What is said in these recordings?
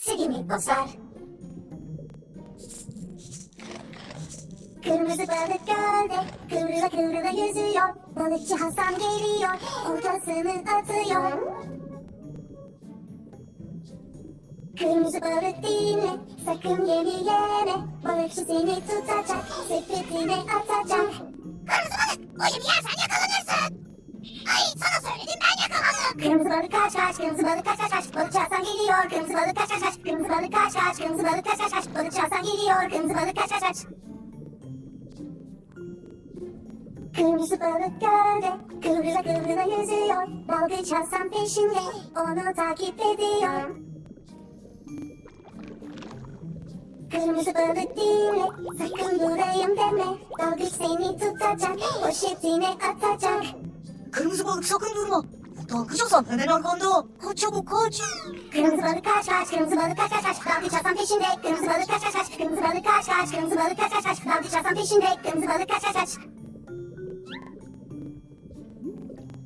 Silimi bozar. Kırmızı balık gölde kıvrıla kıvrıla yüzüyor. Balıkçı Hasan geliyor, oltasını atıyor. Kırmızı balık dinle, sakın yemi yeme. Balıkçı seni tutacak, sepetine atacak. Kırmızı balık, o yemi yersen yakalanırsın. Ay sana söyledim ben yakalandım. Kırmızı balık kaç kaç, kırmızı balık kaç kaç. Balıkçı Hasan geliyor, kırmızı balık kaç kaç. Kırmızı balık kaç kaç, kırmızı balık kaç kaç. Balıkçı Hasan geliyor, kırmızı balık kaç kaç. Kırmızı balık gölde kıvrıla kıvrıla yüzüyor. Dalgıç Hasan peşinde onu takip ediyor. Kırmızı balık dinle sakın durayım deme. Dalgıç seni tutacak poşetine atacak. Kırmızı balık sakın durma. Dalgıç Hasan hemen arkanda. Kaç çabuk kaç. Kırmızı balık kaç kaç, kırmızı balık kaç kaç kaç. Dalgıç Hasan peşinde. Kırmızı balık kaç kaç kaç, kırmızı balık kaç kaç, kırmızı balık kaç kaç kaç. Dalgıç Hasan peşinde. Kırmızı balık kaç kaç.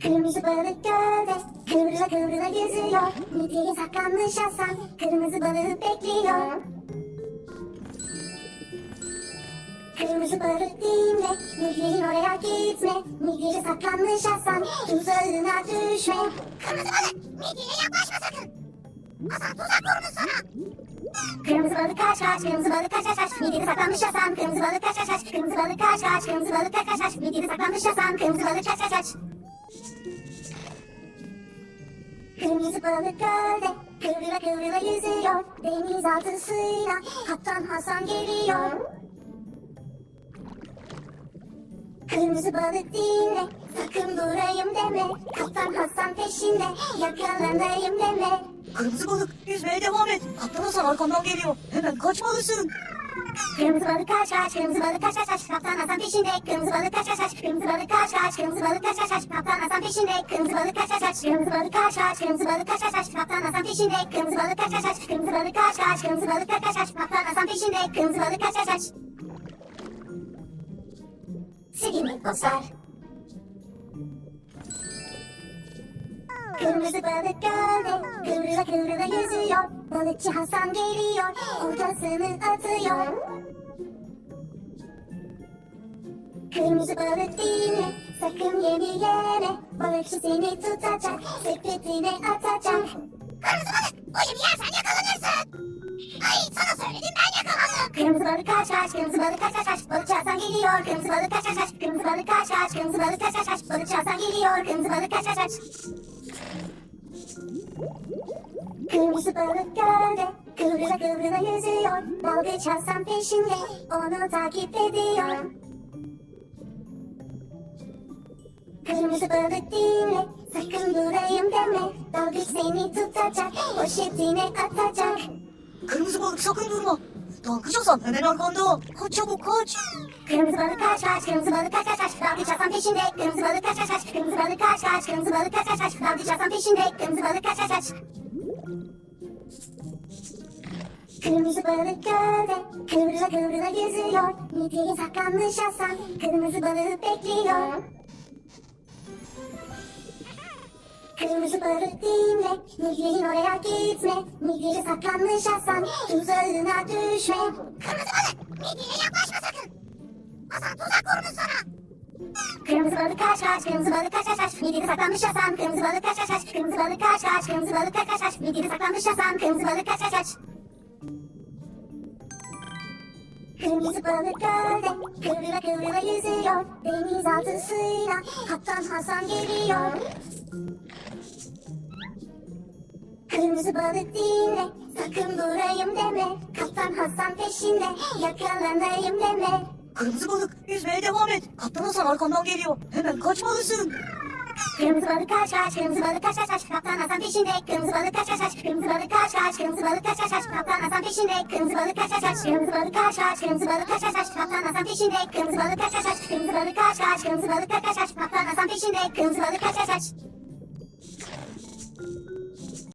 Kırmızı balık gölde kıvrıla kıvrıla yüzüyor. Midye saklanmış Hasan kırmızı balığı bekliyor. Kırmızı balık dinle, midyenin oraya gitme. Midyeci saklanmış Hasan, tuzağına düşme. Kırmızı balık, midyeye yaklaşma sakın. Hasan tuzak kurmuş sana. Kırmızı balık kaç kaç, kırmızı balık kaç kaç kaç. Midyede saklanmış Hasan, kırmızı balık kaç kaç kaç. Kırmızı balık kaç kaç, kırmızı balık kaç kaç kaç. Midyede saklanmış Hasan, kırmızı balık kaç kaç kaç. Kırmızı balık gölde kıvrıla kıvrıla yüzüyor. Denizaltı suyuna kaptan Hasan geliyor. Kırmızı balık dinle, sakın durayım deme. Kaptan Hasan peşinde, yakalanayım deme. Kırmızı balık yüzmeye devam et. Kaptan Hasan arkandan geliyor. Hemen kaçmalısın. Kırmızı balık kaç kaç, kırmızı balık kaç kaç kaç. Kaptan Hasan peşinde, kırmızı balık kaç kaç kaç. Kırmızı balık kaç kaç, kırmızı balık kaç kaç kaç. Kaptan Hasan peşinde, kırmızı balık kaç kaç kaç. Kırmızı balık kaç kaç, kırmızı balık kaç kaç kaç. Kaptan Hasan peşinde, kırmızı balık kaç kaç kaç. Kırmızı balık kaç kaç, kırmızı balık kaç kaç kaç. Kaptan Hasan peşinde, kırmızı balık kaç kaç kaç. Bozar. Kırmızı balık gölde kıvrıla kıvrıla yüzüyor. Balıkçı Hasan geliyor, oltasını atıyor. Kırmızı balık dinle, sakın yemi yeme. Balıkçı seni tutacak, sepetine atacak. Kırmızı balık, o yemi yersen yakalanırsın. Ay sana söyledim ben. Kırmızı balık kaç kaç, kırmızı balık kaç kaç kaç. Balıkçı Hasan geliyor, kırmızı balık kaç kaç kaç. Kırmızı balık kaç kaç, kırmızı balık kaç kaç kaç. Balıkçı geliyor, kırmızı balık kaç kaç. Kırmızı balık gölde kıvrıla kıvrıla yüzüyor. Dalgıç Hasan peşinde onu takip ediyor. Kırmızı balık dinle sakın durayım deme. Dalgıç seni tutacak poşetine atacak. Kırmızı balık sakın durma. Dalgıç hemen arkanda. Kaç çabuk kaç. Kırmızı balık kaç kaç, kırmızı balık kaç kaç kaç. Dalgıç peşinde, kırmızı balık kaç kaç kaç. Kırmızı balık kaç kaç, kırmızı balık kaç kaç kaç. Dalgıç peşinde, kırmızı balık kaç kaç kaç. Kırmızı balık gölde kıvrıla kıvrıla yüzüyor. Midyeye saklanmış Hasan, kırmızı balığı bekliyor. Kırmızı balık dinle, midyenin oraya gitme. Midyeye saklanmış Hasan, tuzağına düşme. Kırmızı balık, midyeye yaklaşma sakın. Hasan tuzak kurmuş sana. Kırmızı balık kaç kaç, kırmızı balık kaç kaç kaç. Midyede saklanmış Hasan, kırmızı balık kaç kaç kaç. Kırmızı balık kaç kaç, kırmızı balık kaç kaç kaç. Midyede saklanmış Hasan, kırmızı balık kaç kaç kaç. Kırmızı balık gölde kıvrıla kıvrıla yüzüyor. Denizaltı suyuna kaptan Hasan geliyor. Kırmızı balık dinle, sakın durayım deme. Kaptan Hasan peşinde, yakalanayım deme. Kırmızı balık yüzmeye devam et. Kaptan Hasan arkandan geliyor. Hemen kaçmalısın. Kırmızı balık kaç kaç, kırmızı balık kaç kaç kaç. Kaptan Hasan peşinde, kırmızı balık kaç kaç kaç. Kırmızı balık kaç kaç, kırmızı balık kaç kaç kaç. Kaptan Hasan peşinde, kırmızı balık kaç kaç kaç. Kırmızı balık kaç kaç, kırmızı balık kaç kaç kaç. Kaptan Hasan peşinde, kırmızı balık kaç kaç kaç. Kırmızı balık kaç kaç, kırmızı balık kaç kaç kaç. Kaptan Hasan peşinde, kırmızı balık kaç kaç kaç.